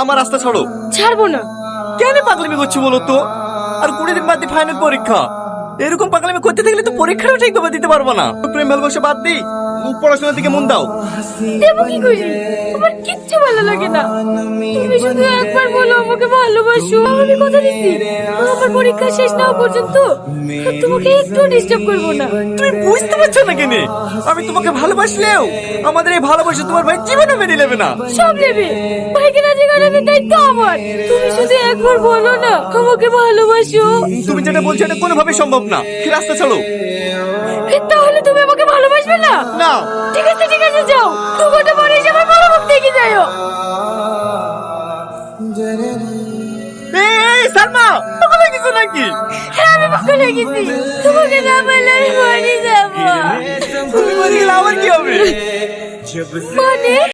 আমার রাস্তা ছাড়ো। ছাড়বো না। কেন পাগলামি করছি বলো তো? আর কুড়ি দিন বাদ দিয়ে ফাইনাল পরীক্ষা। এরকম পাগলামি করতে থাকলে তো পরীক্ষাটাও ঠিকভাবে দিতে পারব না। প্রেম ভালোবাসা বাদ দিই। পড়াশোনার দিকে মন দাও। দেবো কি করি? আমার কিচ্ছু ভালো লাগে না। তুমি শুধু একবার বলো আমাকে ভালোবাসো। আমি কথা দিচ্ছি। আমার পরীক্ষা শেষ না পর্যন্ত তোমাকে একটু ডিস্টার্ব করব না। তুমি বুঝতে পারছ না কেনে? আমি তোমাকে ভালোবাসলেও আমাদের এই ভালোবাসা তোমার ভাই জীবনে মেনে নেবে না। সব নেবে। ভাইকে রাজি করানোর দায়িত্ব আমার। তুমি শুধু একবার বলো না আমাকে ভালোবাসো। তুমি যেটা বলছো এটা কোনোভাবেই সম্ভব না। রাস্তা ছাড়ো? তাহলে তুমি আমাকে ভালোবাসবে না? না। ঠিক আছে ঠিক আছে যাও। দু ঘণ্টা পরে এসে আমার বড় মুখ দেখে যাও এই এই সালমা পাগল হয়ে গেছো নাকি? হ্যাঁ আমি পাগল হয়ে গেছি। তোমাকে না পেলে আমি মরে যাব। তুমি বলি আমার কি হবে? মানে?